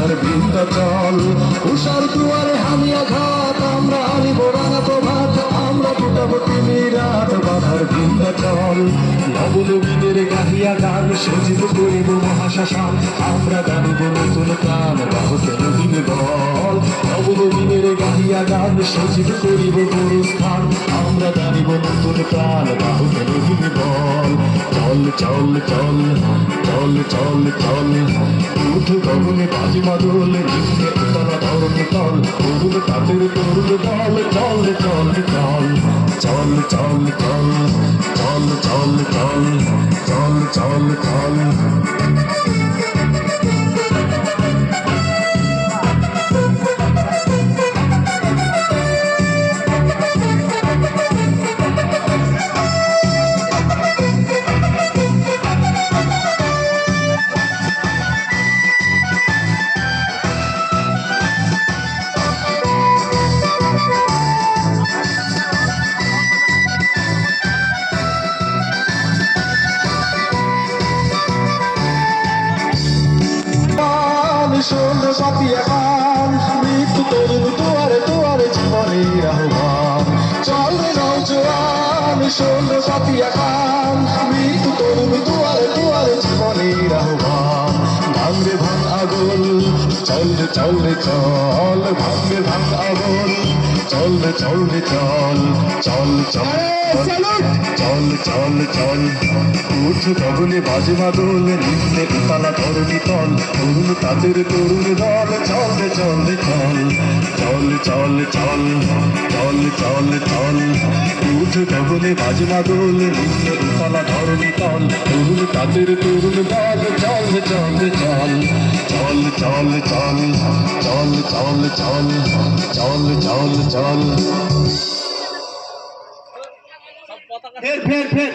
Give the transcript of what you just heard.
আমার বৃন্দ চল, উষার দুয়ারে হামিয়া ঘাত আমরা আনিব রাঙা প্রভাত, আমরা ফুটাবো তিনি রাত বাধার বৃন্দ চল। নবনবীদের গাহিয়া গান, সজিব করিব মহাশাসন আমরা গানিব নতুন প্রাণ বাহকে নদীন বল। নবনবীদের গাহিয়া গান, সজিব করিব গুরুস্থান, আমরা গানিব নতুন প্রাণ বাহকে নদীন বল। চল চল চল চল চল চল উঠ গগনে বাজি মাদল নিম্নে উতলা ধরণী তল তরুণ তাদের তরুণ দল চল চল চল চল চল চল চল চল চল চল চল চল। শোন সাথী এখন মৃত্যু তরুণ তোয়ারে তোয়ারে জীবনের আহ্বান। চল নৌজোয়ান শোন সাথী এখন মৃত্যু তরুণ তোয়ারে তোয়ারে জীবনের আহ্বান। ভাঙরে ভাঙ আগুন চল রে চল রে চল ভাঙরে ভাঙ আগল চল রে চল রে চল চল চল চল চল চল উঠ গগনে বাজে মাদল নিম্নে উতালা ধরণী তল তরুণ তাদের তরুণ দল চল রে চল রে চল চল চল চল চল চল চল উঠ গগনে বাজে মাদল নিম্নে উতালা ধরণী তল তরুণ তাদের তরুণ দল চল রে চল রে চল চল চল চল চল চল চল চল চল চল ফের ফের ফের।